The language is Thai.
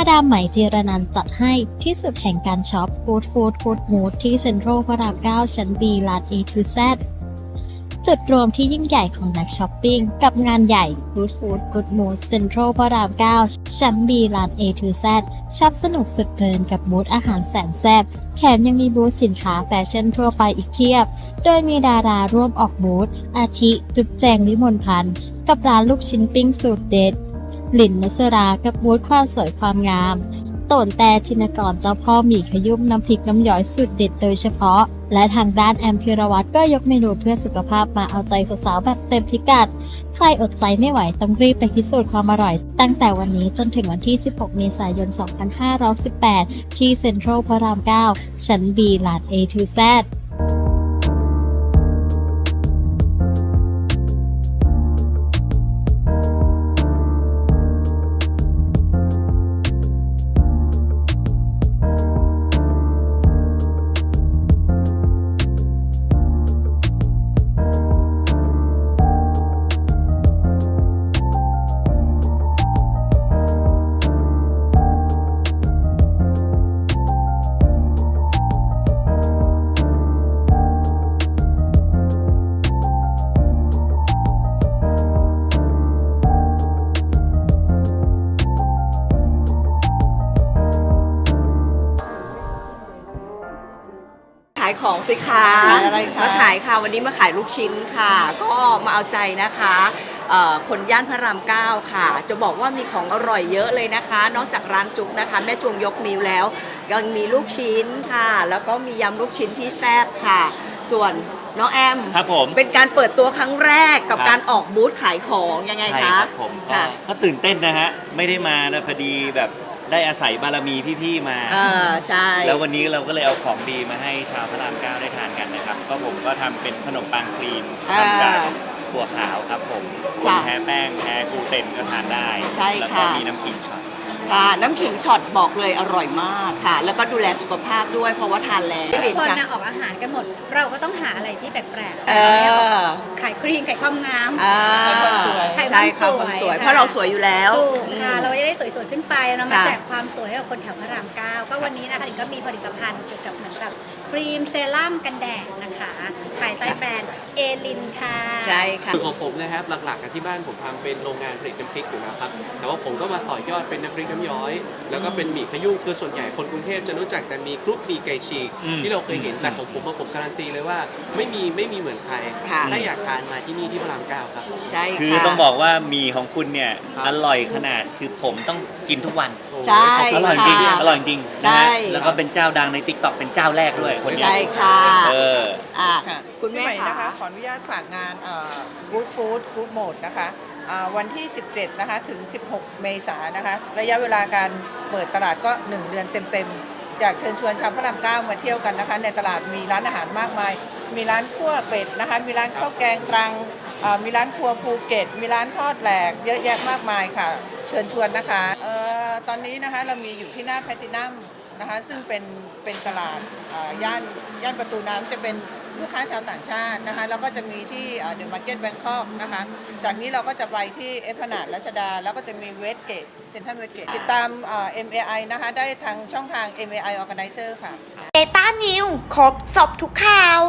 มาดามไหมเจรนันจัดให้ที่สุดแห่งการช็อป Good Food Good Mood ที่เซ็นทรัลพระราม 9 ชั้น B ลาน A to Z จุดรวมที่ยิ่งใหญ่ของนักช้อปปิ้ง กับงานใหญ่ Good Food Good Mood เซ็นทรัลพระราม 9 ชั้น B ลาน A to Z ช็อปสนุกสุดเพลินกับบูธอาหารแสนแซ่บแถมยังมีบูธสินค้าแฟชั่นทั่วไปอีกเพียบ โดยมีดาราร่วมออกบูธอาทิ จุ๊บแจงวิมลพันธ์กับร้านลูกชิ้นปิ้งสูตรเด็ด หลินนสรากับบูธความสวยความงามโตนแต่ชินกรเจ้าพ่อหมี่ขยุ่มน้ำพริกน้ำย้อยสุดเด็ดโดยเฉพาะ และทางด้านแอมพิรวัตรก็ยกเมนูเพื่อสุขภาพมาเอาใจสาวๆแบบเต็มพิกัด ใครอดใจไม่ไหวต้องรีบไปพิสูจน์ความอร่อย ตั้งแต่วันนี้จนถึงวันที่ 16 เมษายน 2518 ที่เซ็นทรัลพระราม 9 ชั้น B ลาน A to Z ายของสิคะขายอะไรคะ มาขายค่ะ วันนี้มาขายลูกชิ้นค่ะ ก็มาเอาใจนะคะเอ่อคนย่านพระรามเก้าค่ะ จะบอกว่ามีของอร่อยเยอะเลยนะคะ นอกจากร้านจุ๊บนะคะ แม่จวงยกนิ้วแล้ว ยังมีลูกชิ้นค่ะ แล้วก็มียำลูกชิ้นที่แซ่บค่ะ ส่วนน้องแอม ครับผม เป็นการเปิดตัวครั้งแรกกับครับ การออกบูธขายของยังไงใช่คะครับผมก็ค่ะ ก็ตื่นเต้นนะฮะ ไม่ได้มานะพอดีแบบ ได้อาศัยบารมีพี่ๆมา เออใช่ แล้ววันนี้เราก็เลยเอาของดีมาให้ชาวพระรามเก้าได้ทานกันนะครับ ก็ผมก็ทำเป็นขนมปังครีมอ่าทำจากถั่วขาวครับผมคนค่ะแพ้แป้งแพ้กลูเตนก็ทานได้ ใช่แล้วก็ค่ะ มีน้ำขิงช็อต ค่ะน้ำขิงช็อตบอกเลยอร่อยมากค่ะ แล้วก็ดูแลสุขภาพด้วยเพราะว่าทานแล้วทุกคนนะออกอาหารกันหมด เราก็ต้องหาอะไรที่แปลกเออๆขายครีมขายความงามอ่าความสวยใช่ค่ะความสวย เพราะเราสวยอยู่แล้ว ถูกค่ะเราจะได้สวยๆขึ้นไปเรามาค่ะ แจกความสวยให้กับคนแถวพระรามเก้าก็วันนี้นะคะหลิงก็มีผลิตภัณฑ์เกี่ยวกับเหมือนแบบครีมเซรั่มกันแดดนะคะภายใต้แบรนด์เอลินค่ะ ใช่ค่ะ คือของผมนะครับหลักๆอะที่บ้านผมทำเป็นโรงงานผลิตน้ำพริกอยู่นะครับแต่ว่าผมก็มาต่อยอดเป็นน้ำพริกน้ำย้อย แล้วก็เป็นหมี่ขยุ่งคือส่วนใหญ่คนกรุงเทพจะรู้จักแต่มีคลุกหมี่ไก่ฉีก อืม ที่เราเคยเห็นแต่ของผมอะผมการันตีเลยว่า ไม่มีไม่มีเหมือนใครค่ะ ถ้าอยากทานมาที่นี่ที่พระรามเก้าครับ ใช่ค่ะคือต้องบอกว่าหมีของคุณเนี่ยครับ อร่อยขนาดคือผมต้องกินทุกวัน โอ้โหใช่ขบอคุณร่อยจริงค่ะอร่อยจริงใช่ นะฮะแล้วก็เป็นเจ้าดังในติ๊กต็อกเป็นเจ้าแรกด้วยคนนี้ใช่ค่ะเออ อะค่ะคุณแม่พี่ใหม่ค่ะนะคะ ขออนุญาตฝากงานเอ่อ Good Food Good Mode นะคะอ่า วันที่ 17 นะคะ ถึง 16 เมษายนนะคะ ระยะเวลาการเปิดตลาดก็ 1 เดือนเต็มๆ อยากเชิญชวนชาวพระรามเก้ามาเที่ยวกันนะคะ ในตลาดมีร้านอาหารมากมาย มีร้านคั่วเป็ดนะคะ มีร้านข้าวแกงตรัง มีร้านครัวภูเก็ต มีร้านทอดแหลก เยอะแยะมากมายค่ะ เชิญชวนนะคะเอ่อตอนนี้นะคะเรามีอยู่ที่หน้าแพลตินัมนะคะ ซึ่งเป็นเป็นตลาดย่านย่านประตูน้ำจะเป็น ลูกค้าชาวต่างชาตินะคะแล้วก็จะมีที่เดอะมาร์เก็ตแบงคอกนะคะจากนี้เราก็จะไปที่เอพนาดรัชดา แล้วก็จะมีเวสเกตเซ็นทรัลเวสเกตติดตามอ่า MAI นะคะได้ทางช่องทาง MAI Organizer ค่ะเดต้านิวครบสอบทุกข่าว